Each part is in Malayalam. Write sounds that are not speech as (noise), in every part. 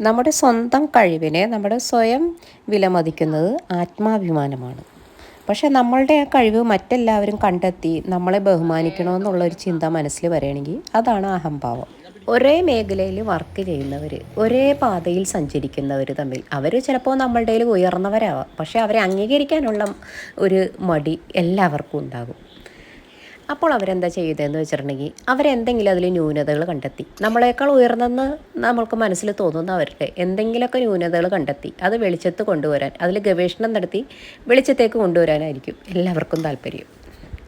നമ്മുടെ സ്വന്തം കഴിവിനെ നമ്മുടെ സ്വയം വിലമതിക്കുന്നത് ആത്മാഭിമാനമാണ്. പക്ഷേ നമ്മളുടെ ആ കഴിവ് മറ്റെല്ലാവരും കണ്ടെത്തി നമ്മളെ ബഹുമാനിക്കണമെന്നുള്ള ഒരു ചിന്ത മനസ്സിൽ വരികയാണെങ്കിൽ അതാണ് അഹംഭാവം. ഒരേ മേഖലയിൽ വർക്ക് ചെയ്യുന്നവർ ഒരേ പാതയിൽ സഞ്ചരിക്കുന്നവർ തമ്മിൽ അവർ ചിലപ്പോൾ നമ്മളുടെ ഉയർന്നവരാവാം. പക്ഷേ അവരെ അംഗീകരിക്കാനുള്ള ഒരു മടി എല്ലാവർക്കും ഉണ്ടാകും. അപ്പോൾ അവരെന്താ ചെയ്തതെന്ന് വെച്ചിട്ടുണ്ടെങ്കിൽ അവരെന്തെങ്കിലും അതിൽ ന്യൂനതകൾ കണ്ടെത്തി. നമ്മളെക്കാൾ ഉയർന്നെന്ന് നമ്മൾക്ക് മനസ്സിൽ തോന്നുന്ന അവരുടെ എന്തെങ്കിലുമൊക്കെ ന്യൂനതകൾ കണ്ടെത്തി അത് വെളിച്ചത്ത് കൊണ്ടുവരാൻ അതിൽ ഗവേഷണം നടത്തി വെളിച്ചത്തേക്ക് കൊണ്ടുവരാനായിരിക്കും. എല്ലാവർക്കും താല്പര്യം.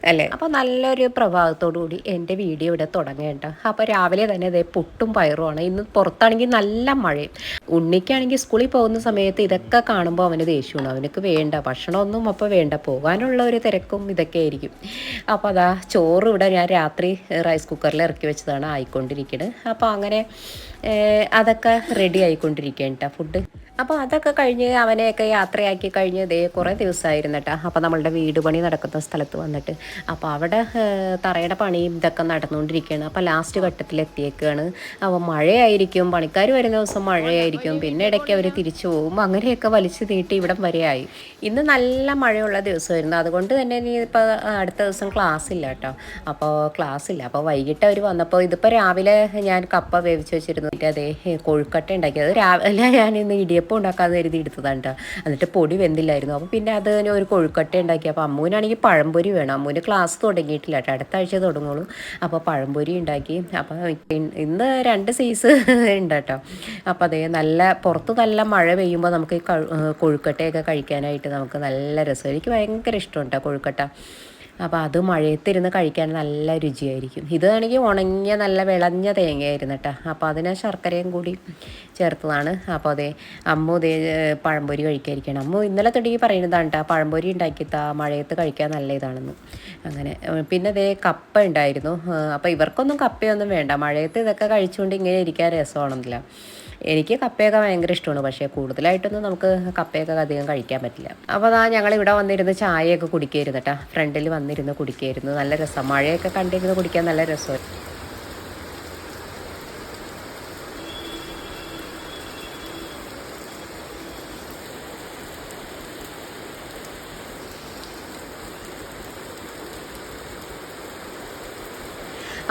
അല്ലേ? അപ്പോൾ നല്ലൊരു പ്രഭാതത്തോടു കൂടി എന്റെ വീഡിയോ ഇവിടെ തുടങ്ങേണ്ട അപ്പോൾ രാവിലെ തന്നെ ഇതേ പുട്ടും പയറുമാണ് ഇന്ന് പുറത്താണെങ്കിൽ നല്ല മഴയും. ഉണ്ണിക്കാണെങ്കിൽ സ്കൂളിൽ പോകുന്ന സമയത്ത് ഇതൊക്കെ കാണുമ്പോൾ അവന് ദേഷ്യമാണ് അവനക്ക് വേണ്ട ഭക്ഷണമൊന്നും അപ്പോൾ വേണ്ട. പോകാനുള്ള ഒരു തിരക്കും ഇതൊക്കെ ആയിരിക്കും. അപ്പോൾ അതാ ചോറ് ഇവിടെ ഞാൻ രാത്രി റൈസ് കുക്കറിൽ ഇറക്കി വെച്ചതാണ് ആയിക്കൊണ്ടിരിക്കുന്നത് അപ്പോൾ അങ്ങനെ അതൊക്കെ റെഡി ആയിക്കൊണ്ടിരിക്കേണ്ട ഫുഡ് അപ്പോൾ അതൊക്കെ കഴിഞ്ഞ് അവനെയൊക്കെ യാത്രയാക്കി കഴിഞ്ഞ് ഇതേ കുറേ ദിവസമായിരുന്നു കേട്ടോ അപ്പോൾ നമ്മളുടെ വീട് പണി നടക്കുന്ന സ്ഥലത്ത് വന്നിട്ട്. അപ്പോൾ അവിടെ തറയുടെ പണിയും ഇതൊക്കെ നടന്നുകൊണ്ടിരിക്കുകയാണ്. അപ്പോൾ ലാസ്റ്റ് ഘട്ടത്തിൽ എത്തിയേക്കാണ് അപ്പോൾ മഴയായിരിക്കും പണിക്കാർ വരുന്ന ദിവസം മഴയായിരിക്കും. പിന്നെ ഇടയ്ക്ക് അവർ തിരിച്ചു പോകും. അങ്ങനെയൊക്കെ വലിച്ചു നീട്ടി ഇവിടം വരെയായി ഇന്ന് നല്ല മഴയുള്ള ദിവസമായിരുന്നു. അതുകൊണ്ട് തന്നെ ഇനി ഇപ്പോൾ അടുത്ത ദിവസം ക്ലാസ് ഇല്ല കേട്ടോ അപ്പോൾ ക്ലാസ് ഇല്ല. അപ്പോൾ വൈകിട്ട് അവർ വന്നപ്പോൾ ഇതിപ്പോൾ രാവിലെ ഞാൻ കപ്പ വേവിച്ച് വെച്ചിരുന്നു. അതെ കൊഴുക്കട്ട ഉണ്ടാക്കിയത് രാവിലെ ഞാൻ ഇന്ന് ഇടിയപ്പം ഇടിയപ്പം ഉണ്ടാക്കാന്ന് കരുതി എടുത്തതാണ് കേട്ടോ എന്നിട്ട് പൊടി വെന്തില്ലായിരുന്നു. അപ്പോൾ പിന്നെ അത് ഒരു കൊഴുക്കട്ട ഉണ്ടാക്കി. അപ്പോൾ അമ്മൂനാണെങ്കിൽ പഴംപൊരി വേണം. അമ്മൂന് ക്ലാസ് തുടങ്ങിയിട്ടില്ല കേട്ടോ അടുത്ത ആഴ്ച തുടങ്ങുള്ളൂ. അപ്പോൾ പഴംപൊരി ഉണ്ടാക്കി. അപ്പോൾ ഇന്ന് രണ്ട് സൈസ് ഉണ്ട് കേട്ടോ അപ്പോൾ അതേ നല്ല പുറത്ത് നല്ല മഴ പെയ്യുമ്പോൾ നമുക്ക് കൊഴുക്കട്ടയൊക്കെ കഴിക്കാനായിട്ട് നമുക്ക് നല്ല രസം. എനിക്ക് ഭയങ്കര ഇഷ്ടമുണ്ട് കൊഴുക്കട്ട. അപ്പോൾ അത് മഴയത്തിരുന്ന് കഴിക്കാൻ നല്ല രുചിയായിരിക്കും. ഇതാണെങ്കിൽ ഉണങ്ങിയ നല്ല വിളഞ്ഞ തേങ്ങയായിരുന്നു കേട്ടോ. അപ്പോൾ അതിന് ശർക്കരയും കൂടി ചേർത്തതാണ്. അപ്പോൾ അതെ അമ്മ ഇതേ പഴംപൊരി കഴിക്കാതിരിക്കണം അമ്മ ഇന്നലെ തുടങ്ങി പറയുന്നതാണ് കേട്ടോ പഴംപൊരി ഉണ്ടാക്കിത്താ മഴയത്ത് കഴിക്കാൻ നല്ല ഇതാണെന്ന്. അങ്ങനെ പിന്നെ അതേ കപ്പ ഉണ്ടായിരുന്നു. അപ്പോൾ ഇവർക്കൊന്നും കപ്പയൊന്നും വേണ്ട. മഴയത്ത് ഇതൊക്കെ കഴിച്ചുകൊണ്ട് ഇങ്ങനെ ഇരിക്കാൻ രസമാണെന്നില്ല. എനിക്ക് കപ്പയൊക്കെ ഭയങ്കര ഇഷ്ടമാണ്. പക്ഷേ കൂടുതലായിട്ടൊന്നും നമുക്ക് കപ്പയൊക്കെ അധികം കഴിക്കാൻ പറ്റില്ല. അപ്പോൾ അതാ ഞങ്ങൾ ഇവിടെ വന്നിരുന്ന് ചായയൊക്കെ കുടിക്കായിരുന്നു കേട്ടോ ഫ്രണ്ടിൽ വന്നിരുന്ന് കുടിക്കായിരുന്നു. നല്ല രസം. മഴയൊക്കെ കണ്ടിരുന്ന് കുടിക്കാൻ നല്ല രസമായിരുന്നു.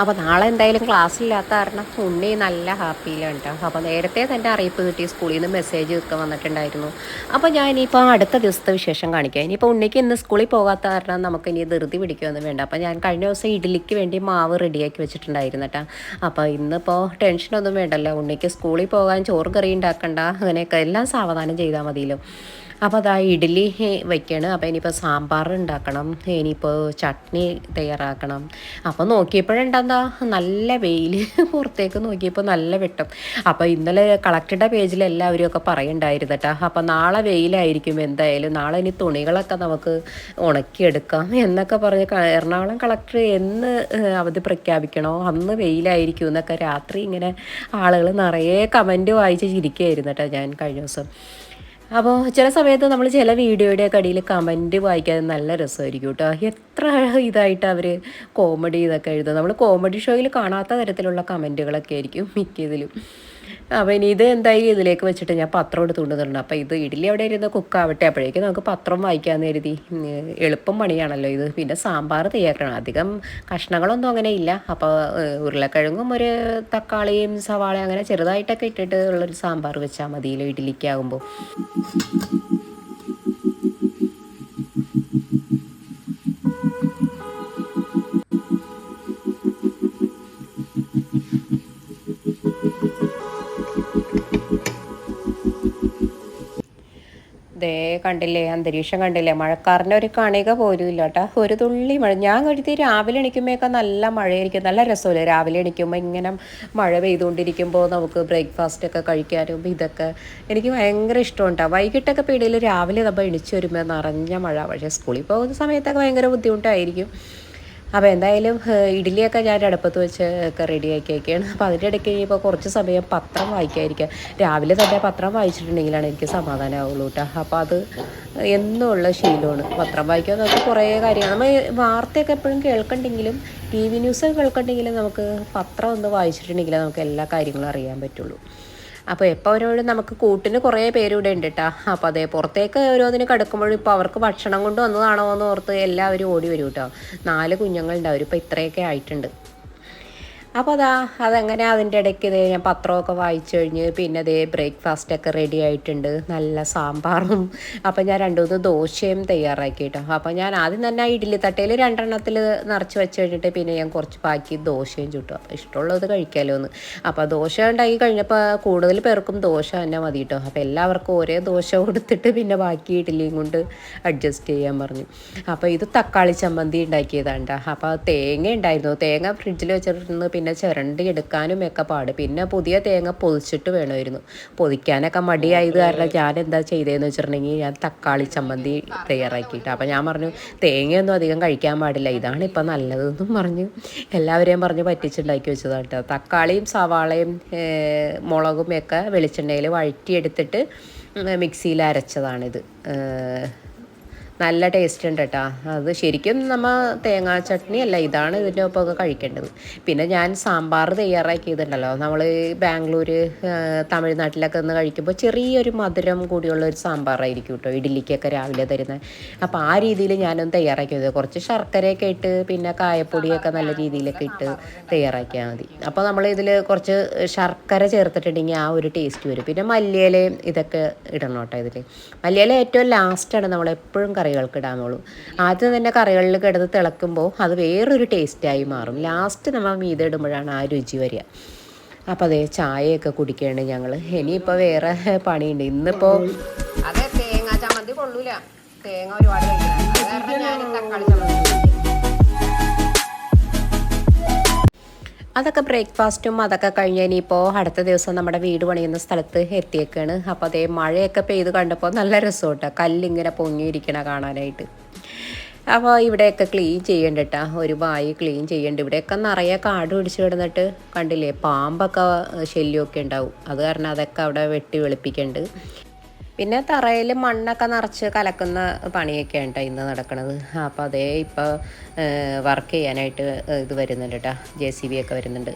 അപ്പോൾ നാളെ എന്തായാലും ക്ലാസ് ഇല്ലാത്ത കാരണം ഉണ്ണി നല്ല ഹാപ്പിയിലാണ് കേട്ടോ അപ്പോൾ നേരത്തെ തന്നെ അറിയിപ്പ് കിട്ടി സ്കൂളിൽ നിന്ന് മെസ്സേജ് ഒക്കെ വന്നിട്ടുണ്ടായിരുന്നു. അപ്പോൾ ഞാൻ ഇനിയിപ്പോൾ അടുത്ത ദിവസത്തെ വിശേഷം കാണിക്കാം. ഇനിയിപ്പോൾ ഉണ്ണിക്ക് ഇന്ന് സ്കൂളിൽ പോകാത്ത കാരണം നമുക്ക് ഇനി ധൃതി പിടിക്കുകയൊന്നും വേണ്ട. അപ്പോൾ ഞാൻ കഴിഞ്ഞ ദിവസം ഇഡ്ഡലിക്ക് വേണ്ടി മാവ് റെഡിയാക്കി വെച്ചിട്ടുണ്ടായിരുന്നു കേട്ടോ അപ്പോൾ ഇന്നിപ്പോൾ ടെൻഷനൊന്നും വേണ്ടല്ലോ. ഉണ്ണിക്ക് സ്കൂളിൽ പോകാൻ ചോറ് കറി ഉണ്ടാക്കണ്ട. അങ്ങനെയൊക്കെ എല്ലാം സാവധാനം ചെയ്താൽ മതിയല്ലോ. അപ്പോൾ അതാ ഇഡ്ഡലി വയ്ക്കണം അപ്പോൾ ഇനിയിപ്പോൾ സാമ്പാർ ഉണ്ടാക്കണം. ഇനിയിപ്പോൾ ചട്നി തയ്യാറാക്കണം. അപ്പോൾ നോക്കിയപ്പോഴെന്താ നല്ല വെയിൽ (laughs) പുറത്തേക്ക് നോക്കിയപ്പോൾ നല്ല വെട്ടം. അപ്പോൾ ഇന്നലെ കളക്ടറുടെ പേജിൽ എല്ലാവരും ഒക്കെ പറയുണ്ടായിരുന്നു കേട്ടോ. അപ്പോൾ നാളെ വെയിലായിരിക്കും എന്തായാലും. നാളെ ഇനി തുണികളൊക്കെ നമുക്ക് ഉണക്കിയെടുക്കാം എന്നൊക്കെ പറഞ്ഞ് എറണാകുളം കളക്ടർ എന്ന് അവധി പ്രഖ്യാപിക്കണോ? അന്ന് വെയിലായിരിക്കും എന്നൊക്കെ രാത്രി ഇങ്ങനെ ആളുകൾ നിറയെ കമന്റ് വായിച്ച് ചിരിക്കുകയായിരുന്നു കേട്ടോ ഞാൻ കഴിഞ്ഞ ദിവസം. അപ്പോൾ ചില സമയത്ത് നമ്മൾ ചില വീഡിയോയുടെ അടിയിൽ കമന്റ് വായിക്കാതെ നല്ല രസമായിരിക്കും കേട്ടോ എത്ര ഇതായിട്ട് അവർ കോമഡി ഇതൊക്കെ എഴുതുക നമ്മൾ കോമഡി ഷോയിൽ കാണാത്ത തരത്തിലുള്ള കമന്റുകളൊക്കെ ആയിരിക്കും മിക്കതിലും. അപ്പോൾ ഇനി ഇത് എന്തായാലും ഇതിലേക്ക് വെച്ചിട്ട് ഞാൻ പത്രം എടുത്തുകൊണ്ട് തരണം. അപ്പോൾ ഇത് ഇഡ്ഡലി അവിടെ ഇരുന്ന് കുക്കാവട്ടെ അപ്പോഴേക്കും നമുക്ക് പത്രം വായിക്കാമെന്ന് കരുതി. എളുപ്പം പണിയാണല്ലോ ഇത്. പിന്നെ സാമ്പാർ തയ്യാറാക്കണം. അധികം കഷ്ണങ്ങളൊന്നും അങ്ങനെ ഇല്ല. അപ്പോൾ ഉരുളക്കിഴങ്ങും ഒരു തക്കാളിയും സവാളയും അങ്ങനെ ചെറുതായിട്ടൊക്കെ ഇട്ടിട്ട് ഉള്ളൊരു സാമ്പാർ വെച്ചാൽ മതിയല്ലോ ഇഡ്ഡലിക്കാകുമ്പോൾ ദേ കണ്ടില്ലേ അന്തരീക്ഷം കണ്ടില്ലേ? മഴക്കാറിന്റെ ഒരു കണിക പോലും ഇല്ല കേട്ടോ. ഒരു തുള്ളി മഴ. ഞാൻ കരുതി രാവിലെ എണിക്കുമ്പോഴൊക്കെ നല്ല മഴയായിരിക്കും. നല്ല രസമല്ലേ? രാവിലെ എണിക്കുമ്പോൾ ഇങ്ങനെ മഴ പെയ്തുകൊണ്ടിരിക്കുമ്പോൾ നമുക്ക് ബ്രേക്ക്ഫാസ്റ്റ് ഒക്കെ കഴിക്കാനും ഇതൊക്കെ എനിക്ക് ഭയങ്കര ഇഷ്ടമുണ്ടാവും വൈകിട്ടൊക്കെ പേടിയിൽ രാവിലെ നമ്മൾ എണിച്ച് വരുമ്പോൾ നിറഞ്ഞ മഴ. പക്ഷേ സ്കൂളിൽ പോകുന്ന സമയത്തൊക്കെ ഭയങ്കര ബുദ്ധിമുട്ടായിരിക്കും. അപ്പോൾ എന്തായാലും ഇഡ്ഡലിയൊക്കെ ഞാൻ അടുപ്പത്ത് വെച്ച് ഒക്കെ റെഡിയാക്കി വയ്ക്കുകയാണ് അപ്പോൾ അതിന്റെ ഇടയ്ക്ക് കഴിയുമ്പോൾ കുറച്ച് സമയം പത്രം വായിക്കാതിരിക്കുക രാവിലെ തന്നെ പത്രം വായിച്ചിട്ടുണ്ടെങ്കിലാണ് എനിക്ക് സമാധാനമാവുള്ളൂ കേട്ടോ അപ്പോൾ അത് എന്നുള്ള ശീലമാണ്. പത്രം വായിക്കുക കുറേ കാര്യങ്ങൾ. നമ്മൾ വാർത്തയൊക്കെ എപ്പോഴും കേൾക്കണ്ടെങ്കിലും ടി വി ന്യൂസ് കേൾക്കണ്ടെങ്കിലും നമുക്ക് പത്രം ഒന്ന് വായിച്ചിട്ടുണ്ടെങ്കിൽ നമുക്ക് എല്ലാ കാര്യങ്ങളും അറിയാൻ പറ്റുള്ളൂ. അപ്പോൾ എപ്പോൾ അവരോട് നമുക്ക് കൂട്ടിന് കുറേ പേര് ഇവിടെ ഉണ്ട് കേട്ടോ അപ്പോൾ അതേ പുറത്തേക്ക് ഓരോന്നിന് കിടക്കുമ്പോഴും ഇപ്പോൾ അവർക്ക് ഭക്ഷണം കൊണ്ട് വന്നതാണോ എന്ന് ഓർത്ത് എല്ലാവരും ഓടി വരും കേട്ടോ നാല് കുഞ്ഞുങ്ങളുണ്ടാവും ഇപ്പോൾ ഇത്രയൊക്കെ ആയിട്ടുണ്ട്. അപ്പോൾ അതാ അതങ്ങനെ അതിന്റെ ഇടയ്ക്ക് ഇതേ ഞാൻ പത്രമൊക്കെ വായിച്ചു കഴിഞ്ഞ് പിന്നെ അതേ ബ്രേക്ക്ഫാസ്റ്റൊക്കെ റെഡി ആയിട്ടുണ്ട്. നല്ല സാമ്പാറും. അപ്പോൾ ഞാൻ രണ്ടു മൂന്ന് ദോശയും തയ്യാറാക്കി കേട്ടോ അപ്പോൾ ഞാൻ ആദ്യം തന്നെ ഇഡ്ഡലി തട്ടയിൽ രണ്ടെണ്ണത്തിൽ നിറച്ച് വെച്ച് കഴിഞ്ഞിട്ട് പിന്നെ ഞാൻ കുറച്ച് ബാക്കി ദോശയും ചുട്ടു. അപ്പോൾ ഇഷ്ടമുള്ളത് കഴിക്കാമല്ലോ എന്ന് അപ്പോൾ ദോശ ഉണ്ടാക്കി കഴിഞ്ഞപ്പോൾ കൂടുതൽ പേർക്കും ദോശ തന്നെ മതി കേട്ടോ അപ്പോൾ എല്ലാവർക്കും ഒരേ ദോശ കൊടുത്തിട്ട് പിന്നെ ബാക്കി ഇഡ്ഡലിയും കൊണ്ട് അഡ്ജസ്റ്റ് ചെയ്യാൻ പറഞ്ഞു. അപ്പോൾ ഇത് തക്കാളി ചമ്മന്തി ഉണ്ടാക്കിയതാണ് അപ്പോൾ തേങ്ങ ഉണ്ടായിരുന്നു. തേങ്ങ ഫ്രിഡ്ജിൽ വെച്ചിട്ടുണ്ട് പിന്നെ ചിരണ്ടി എടുക്കാനും ഒക്കെ പാട്. പിന്നെ പുതിയ തേങ്ങ പൊതിച്ചിട്ട് വേണമായിരുന്നു. പൊതിക്കാനൊക്കെ മടിയായത് കാരണം ഞാൻ എന്താ ചെയ്തതെന്ന് വെച്ചിട്ടുണ്ടെങ്കിൽ ഞാൻ തക്കാളി ചമ്മന്തി തയ്യാറാക്കിയിട്ട്. അപ്പം ഞാൻ പറഞ്ഞു തേങ്ങയൊന്നും അധികം കഴിക്കാൻ പാടില്ല. ഇതാണ് ഇപ്പം നല്ലതെന്നും പറഞ്ഞു എല്ലാവരെയും പറഞ്ഞ് പറ്റിച്ചുണ്ടാക്കി വെച്ചതാണ് കേട്ടോ. തക്കാളിയും സവാളയും മുളകും ഒക്കെ വെളിച്ചെണ്ണയിൽ വഴറ്റിയെടുത്തിട്ട് മിക്സിയിൽ അരച്ചതാണിത്. നല്ല ടേസ്റ്റ് ഉണ്ട് കേട്ടോ അത് ശരിക്കും നമ്മൾ തേങ്ങാ ചട്നി അല്ല ഇതാണ് ഇതിന്റെ ഒപ്പമൊക്കെ കഴിക്കേണ്ടത്. പിന്നെ ഞാൻ സാമ്പാർ തയ്യാറാക്കിയതുണ്ടല്ലോ. നമ്മൾ ബാംഗ്ലൂർ തമിഴ്നാട്ടിലൊക്കെ ഒന്ന് കഴിക്കുമ്പോൾ ചെറിയൊരു മധുരം കൂടിയുള്ള ഒരു സാമ്പാറായിരിക്കും കേട്ടോ ഇഡ്ഡലിക്കൊക്കെ രാവിലെ തരുന്നത് അപ്പോൾ ആ രീതിയിൽ ഞാനൊന്ന് തയ്യാറാക്കിയത്. കുറച്ച് ശർക്കരയൊക്കെ ഇട്ട് പിന്നെ കായപ്പൊടിയൊക്കെ നല്ല രീതിയിലൊക്കെ ഇട്ട് തയ്യാറാക്കിയാൽ മതി. അപ്പോൾ നമ്മൾ ഇതിൽ കുറച്ച് ശർക്കര ചേർത്തിട്ടുണ്ടെങ്കിൽ ആ ഒരു ടേസ്റ്റ് വരും. പിന്നെ മല്ലിയിലയും ഇതൊക്കെ ഇടണം കേട്ടോ ഇതിൽ മല്ലിയില ഏറ്റവും ലാസ്റ്റാണ് നമ്മൾ എപ്പോഴും കറികൾക്ക് ഇടാനുള്ളൂ ആദ്യം തന്നെ കറികളിൽ കിടന്ന് തിളക്കുമ്പോൾ അത് വേറൊരു ടേസ്റ്റായി മാറും. ലാസ്റ്റ് നമ്മൾ മീതെ ഇടുമ്പോഴാണ് ആ രുചി വരിക. അപ്പം അതേ ചായയൊക്കെ കുടിക്കുകയാണ് ഞങ്ങൾ ഇനിയിപ്പോൾ വേറെ പണിയുണ്ട്. ഇന്നിപ്പോൾ അതെ തേങ്ങ ചമ്മന്തി കൊള്ളൂല. തേങ്ങ ഒരുപാട് ഞാൻ തക്കാളി ചമ്മന്തി. അതൊക്കെ ബ്രേക്ക്ഫാസ്റ്റും അതൊക്കെ കഴിഞ്ഞ് ഇനിയിപ്പോൾ അടുത്ത ദിവസം നമ്മുടെ വീട് പണിയുന്ന സ്ഥലത്ത് എത്തിയേക്കാണ്. അപ്പോൾ അതേ മഴയൊക്കെ പെയ്ത് കണ്ടപ്പോൾ നല്ല രസമുട്ടോ കല്ലിങ്ങനെ പൊങ്ങിയിരിക്കണ കാണാനായിട്ട്. അപ്പോൾ ഇവിടെയൊക്കെ ക്ലീൻ ചെയ്യണ്ട കേട്ടോ ഒരു വായി ക്ലീൻ ചെയ്യണ്ട. ഇവിടെയൊക്കെ നിറയെ കാട് പിടിച്ച് കിടന്നിട്ട് കണ്ടില്ലേ? പാമ്പൊക്കെ ശല്യമൊക്കെ ഉണ്ടാവും. അത് കാരണം അതൊക്കെ അവിടെ വെട്ടി വെളുപ്പിക്കുന്നുണ്ട് പിന്നെ തറയിൽ മണ്ണൊക്കെ നിറച്ച് കലക്കുന്ന പണിയൊക്കെ കേട്ടോ ഇന്ന് നടക്കുന്നത് അപ്പോൾ അതേ ഇപ്പോൾ വർക്ക് ചെയ്യാനായിട്ട് ഇത് വരുന്നുണ്ട് കേട്ടോ ജെ സി ബി ഒക്കെ വരുന്നുണ്ട്.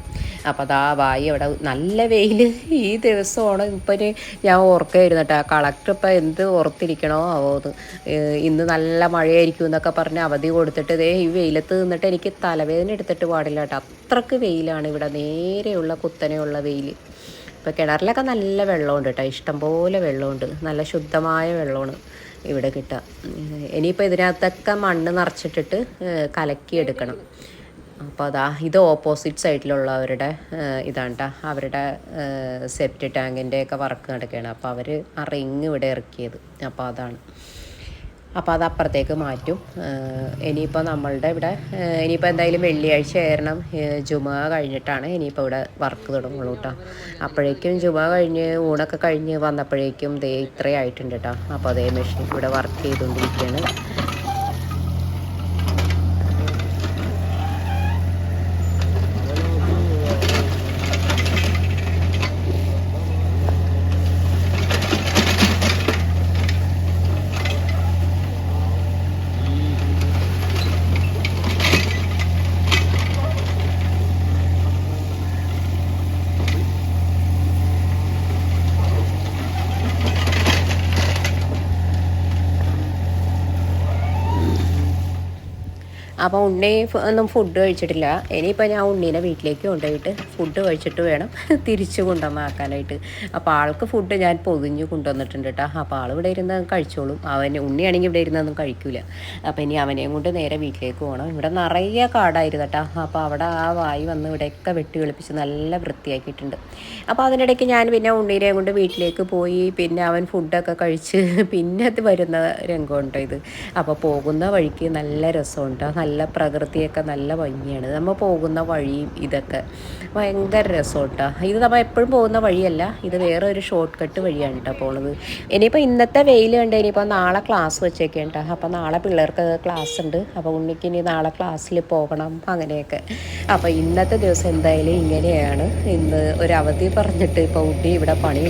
അപ്പോൾ അതാ വായി അവിടെ നല്ല വെയിൽ ഈ ദിവസമാണ് ഇപ്പം ഞാൻ ഓർക്കായിരുന്നു കേട്ടോ കളക്ടർ ഇപ്പോൾ എന്ത് ഓർത്തിരിക്കണോ ആവോ ഇന്ന് നല്ല മഴയായിരിക്കും എന്നൊക്കെ പറഞ്ഞ് അവധി കൊടുത്തിട്ട് ഇതേ ഈ വെയിലത്ത് നിന്നിട്ട് എനിക്ക് തലവേദന എടുത്തിട്ട് പാടില്ല കേട്ടോ. അത്രയ്ക്ക് വെയിലാണ് ഇവിടെ നേരെയുള്ള കുത്തനെയുള്ള വെയിൽ ഇപ്പോൾ കിണറിലൊക്കെ നല്ല വെള്ളമുണ്ട് കേട്ടോ ഇഷ്ടംപോലെ വെള്ളമുണ്ട്. നല്ല ശുദ്ധമായ വെള്ളമാണ് ഇവിടെ കിട്ടുക. ഇനിയിപ്പോൾ ഇതിനകത്തൊക്കെ മണ്ണ് നിറച്ചിട്ടിട്ട് കലക്കിയെടുക്കണം. അപ്പോൾ അതാ ഇത് ഓപ്പോസിറ്റ് സൈഡിലുള്ളവരുടെ ഇതാണ് കേട്ടോ അവരുടെ സെപ്റ്റ് ടാങ്കിന്റെ ഒക്കെ വർക്ക് നടക്കുകയാണ് അപ്പോൾ അവർ ആ റിങ് ഇവിടെ ഇറക്കിയത്. അപ്പോൾ അതാണ്. അപ്പോൾ അത് അപ്പുറത്തേക്ക് മാറ്റും. ഇനിയിപ്പോൾ നമ്മളുടെ ഇവിടെ ഇനിയിപ്പോൾ എന്തായാലും വെള്ളിയാഴ്ച ആയിരണം ജുമ കഴിഞ്ഞിട്ടാണ് ഇനിയിപ്പോൾ ഇവിടെ വർക്ക് തുടങ്ങുള്ളൂ കേട്ടോ അപ്പോഴേക്കും ജുമ കഴിഞ്ഞ് ഊണൊക്കെ കഴിഞ്ഞ് വന്നപ്പോഴേക്കും ദേ ഇത്രയായിട്ടുണ്ട് കേട്ടോ അപ്പോൾ അതേ മെഷീൻ ഇവിടെ വർക്ക് ചെയ്തുകൊണ്ടിരിക്കുകയാണ്. അപ്പോൾ ഉണ്ണി ഒന്നും ഫുഡ് കഴിച്ചിട്ടില്ല. ഇനിയിപ്പോൾ ഞാൻ ഉണ്ണീനെ വീട്ടിലേക്ക് കൊണ്ടുപോയിട്ട് ഫുഡ് കഴിച്ചിട്ട് വേണം (laughs) തിരിച്ചു കൊണ്ടുവന്നാക്കാനായിട്ട്. അപ്പോൾ ആൾക്ക് ഫുഡ് ഞാൻ പൊതിഞ്ഞ് കൊണ്ടുവന്നിട്ടുണ്ട് കേട്ടോ അപ്പോൾ ആൾ ഇവിടെ ഇരുന്ന് കഴിച്ചോളും. അവൻ ഉണ്ണിയാണെങ്കിൽ ഇവിടെ ഇരുന്നൊന്നും കഴിക്കില്ല അപ്പോൾ ഇനി അവനെയും കൊണ്ട് നേരെ വീട്ടിലേക്ക് പോകണം ഇവിടെ നിറയെ കാടായിരുന്നു കേട്ടോ അപ്പോൾ അവിടെ ആ വായി വന്ന് ഇവിടെയൊക്കെ വെട്ടി വെളുപ്പിച്ച് നല്ല വൃത്തിയാക്കിയിട്ടുണ്ട്. അപ്പോൾ അതിനിടയ്ക്ക് ഞാൻ പിന്നെ ഉണ്ണീനെയും കൊണ്ട് വീട്ടിലേക്ക് പോയി. പിന്നെ അവൻ ഫുഡൊക്കെ കഴിച്ച് (laughs) പിന്നെ അത് വരുന്ന രംഗമുണ്ടോ ഇത്. അപ്പോൾ പോകുന്ന വഴിക്ക് നല്ല രസമുണ്ട് നല്ല പ്രകൃതിയൊക്കെ നല്ല ഭംഗിയാണ്. നമ്മൾ പോകുന്ന വഴിയും ഇതൊക്കെ. ഭയങ്കര രസമുണ്ടാ ഇത് നമ്മൾ എപ്പോഴും പോകുന്ന വഴിയല്ല ഇത് വേറെ ഒരു ഷോർട്ട് കട്ട് വഴിയാണ് കേട്ടോ പോണത്. ഇനിയിപ്പോൾ ഇന്നത്തെ വെയിൽ കണ്ട് ഇനിയിപ്പോൾ നാളെ ക്ലാസ് വെച്ചേക്കാണ് കേട്ടോ അപ്പോൾ നാളെ പിള്ളേർക്ക് ക്ലാസ് ഉണ്ട്. അപ്പോൾ ഉണ്ണിക്ക് ഇനി നാളെ ക്ലാസ്സിൽ പോകണം അങ്ങനെയൊക്കെ. അപ്പോൾ ഇന്നത്തെ ദിവസം എന്തായാലും ഇങ്ങനെയാണ്. ഇന്ന് ഒരു അവധി പറഞ്ഞിട്ട് ഇപ്പോൾ ഉണ്ണി ഇവിടെ പണി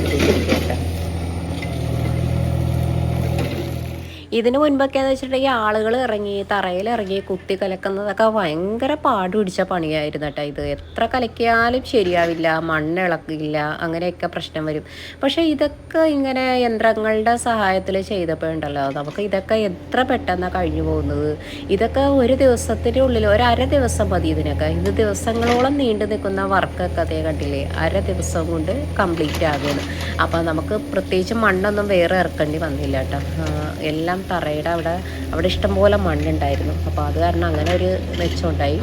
ഇതിന് മുൻപൊക്കെ എന്ന് വെച്ചിട്ടുണ്ടെങ്കിൽ ആളുകൾ ഇറങ്ങി തറയിൽ ഇറങ്ങി കുത്തി കലക്കുന്നതൊക്കെ ഭയങ്കര പാട് പിടിച്ച പണിയായിരുന്നു കേട്ടോ ഇത്. എത്ര കലക്കിയാലും ശരിയാവില്ല മണ്ണ് ഇളക്കില്ല അങ്ങനെയൊക്കെ പ്രശ്നം വരും. പക്ഷേ ഇതൊക്കെ ഇങ്ങനെ യന്ത്രങ്ങളുടെ സഹായത്തിൽ ചെയ്തപ്പോഴുണ്ടല്ലോ. നമുക്ക് ഇതൊക്കെ എത്ര പെട്ടെന്നാണ് കഴിഞ്ഞു പോകുന്നത്? ഇതൊക്കെ ഒരു ദിവസത്തിന്റെ ഉള്ളിൽ ഒരു അര ദിവസം മതി ഇതിനൊക്കെ. ഇത് ദിവസങ്ങളോളം നീണ്ടു നിൽക്കുന്ന വർക്കൊക്കെ അതേ കണ്ടില്ലേ? അര ദിവസം കൊണ്ട് കംപ്ലീറ്റ് ആകുകയാണ് അപ്പോൾ നമുക്ക് പ്രത്യേകിച്ച് മണ്ണൊന്നും വേറെ ഇറക്കേണ്ടി വന്നില്ല കേട്ടോ. എല്ലാം തറയുടെ അവിടെ അവിടെ ഇഷ്ടംപോലെ മണ്ണുണ്ടായിരുന്നു. അപ്പോൾ അത് കാരണം അങ്ങനെ ഒരു മെച്ചമുണ്ടായി.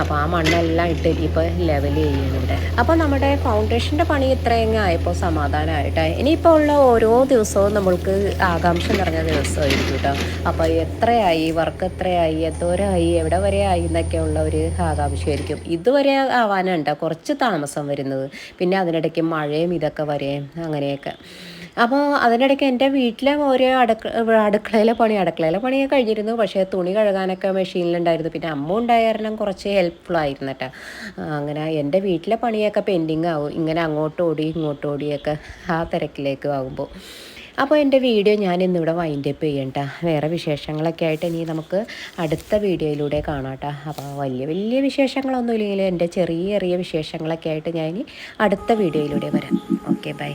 അപ്പോൾ ആ മണ്ണെല്ലാം ഇട്ട് ഇപ്പോൾ ലെവൽ ചെയ്യുന്നുണ്ട് അപ്പോൾ നമ്മുടെ ഫൗണ്ടേഷന്റെ പണി ഇത്രയും ആയപ്പോൾ സമാധാനമായിട്ട്. ഇനിയിപ്പോൾ ഉള്ള ഓരോ ദിവസവും നമ്മൾക്ക് ആകാംക്ഷ നിറഞ്ഞ ദിവസമായിരിക്കും കേട്ടോ. അപ്പോൾ എത്രയായി വർക്ക് എത്രയായി എന്തോരമായി എവിടെ വരെ ആയി എന്നൊക്കെ ഉള്ള ഒരു ആകാംക്ഷയായിരിക്കും. ഇതുവരെ ആവാനുണ്ട് കുറച്ച് താമസം വരുന്നത്. പിന്നെ അതിനിടയ്ക്ക് മഴയും ഇതൊക്കെ വരെയും അങ്ങനെയൊക്കെ. അപ്പോൾ അതിനിടയ്ക്ക് എന്റെ വീട്ടിലെ ഓരോ അടുക്ക അടുക്കളയിലെ പണി അടുക്കളയിലെ പണിയൊക്കെ കഴിഞ്ഞിരുന്നു. പക്ഷേ തുണി കഴുകാനൊക്കെ മെഷീനിലുണ്ടായിരുന്നു. പിന്നെ അമ്മ ഉണ്ടായ കുറച്ച് ഹെൽപ്ഫുൾ ആയിരുന്നു കേട്ടോ അങ്ങനെ എന്റെ വീട്ടിലെ പണിയൊക്കെ പെൻഡിങ് ആവും. ഇങ്ങനെ അങ്ങോട്ട് ഓടി ഇങ്ങോട്ട് ഓടിയൊക്കെ ആ തിരക്കിലേക്ക് ആകുമ്പോൾ അപ്പോൾ എന്റെ വീഡിയോ ഞാൻ ഇന്നിവിടെ വൈൻഡ് അപ്പ് ചെയ്യണ്ട വേറെ വിശേഷങ്ങളൊക്കെ ആയിട്ട് ഇനി നമുക്ക് അടുത്ത വീഡിയോയിലൂടെ കാണാം കേട്ടോ അപ്പോൾ വലിയ വലിയ വിശേഷങ്ങളൊന്നും ഇല്ലെങ്കിൽ എന്റെ ചെറിയ ചെറിയ വിശേഷങ്ങളൊക്കെ ആയിട്ട് ഞാൻ അടുത്ത വീഡിയോയിലൂടെ വരാം. Okay bye